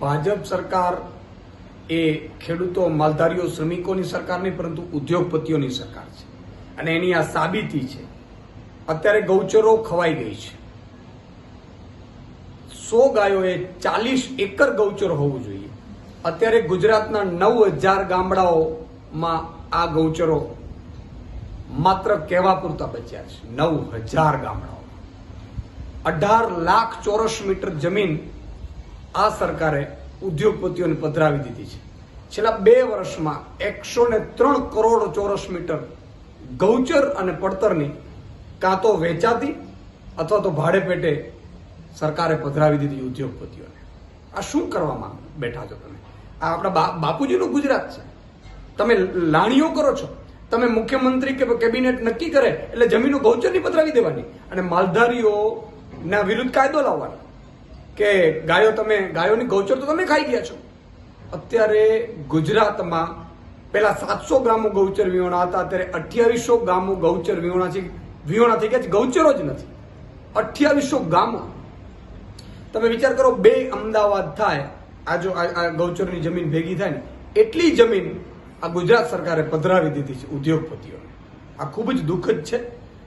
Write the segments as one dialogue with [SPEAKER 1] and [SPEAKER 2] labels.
[SPEAKER 1] ભાજપ સરકાર એ ખેડૂતો, માલધારીઓ, શ્રમિકોની સરકાર નહીં, પરંતુ ઉદ્યોગપતિઓની સરકાર છે. અને એની આ સાબિતી છે. અત્યારે ગૌચરો ખવાઈ ગઈ છે. સો ગાયોએ ચાલીસ એકર ગૌચર હોવું જોઈએ. અત્યારે ગુજરાતના નવ હજાર ગામડાઓમાં આ ગૌચરો માત્ર કહેવા પૂરતા બચ્યા છે. નવ હજાર ગામડાઓ અઢાર લાખ ચોરસ મીટર જમીન આ સરકારે ઉદ્યોગપતિઓને પધરાવી દીધી છે. છેલ્લા બે વર્ષમાં એકસો ને ત્રણ કરોડ ચોરસ મીટર ગૌચર અને પડતરની કાં તો વેચાતી અથવા તો ભાડે પેટે સરકારે પધરાવી દીધી ઉદ્યોગપતિઓને. આ શું કરવામાં બેઠા છો તમે? આ આપણા બાપુજીનું ગુજરાત છે. તમે લાણીઓ કરો છો. તમે મુખ્યમંત્રી કે કેબિનેટ નક્કી કરે એટલે જમીનો ગૌચરની પધરાવી દેવાની અને માલધારીઓના વિરુદ્ધ કાયદો લાવવાનો. કે ગાયો તમે, ગાયોની ગૌચર તો તમે ખાઈ ગયા છો. અત્યારે ગુજરાતમાં પેલા સાતસો ગ્રામો ગૌચર વિહોણા હતા, અત્યારે અઠ્યાવીસો ગામો ગૌચર વિહોણા છે. વિહોણા થઈ ગયા છે, ગૌચરો જ નથી. અઠ્યાવીસો ગામો તમે વિચાર કરો, બે અમદાવાદ થાય, આ જો આ ગૌચરની જમીન ભેગી થાય ને, એટલી જમીન આ ગુજરાત સરકારે પધરાવી દીધી છે ઉદ્યોગપતિઓને આ ખૂબ જ દુઃખદ છે.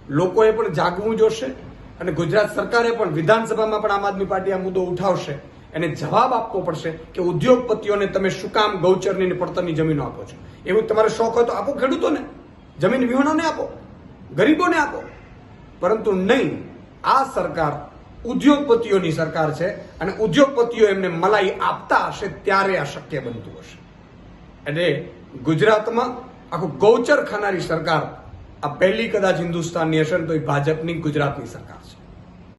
[SPEAKER 1] લોકોએ પણ જાગવું જોશે. અને ગુજરાત સરકારે પણ વિધાનસભામાં પણ આમ આદમી પાર્ટી આ મુદ્દો ઉઠાવશે. એને જવાબ આપવો પડશે કે ઉદ્યોગપતિઓને તમે શું કામ ગૌચરની અને પડતરની જમીનો આપો છો? એવું તમારે શોખ હોય તો આપો ખેડૂતોને. જમીન વિહોણોને આપો. ગરીબોને આપો. પરંતુ નહીં, આ સરકાર ઉદ્યોગપતિઓની સરકાર છે અને ઉદ્યોગપતિઓ એમને મલાઈ આપતા હશે ત્યારે આ શક્ય બનતું હશે. એટલે ગુજરાતમાં આખું ગૌચર ખાનારી સરકાર આ પહેલી કદાચ હિન્દુસ્તાનની ને તો એ ભાજપની ગુજરાતની સરકાર છે.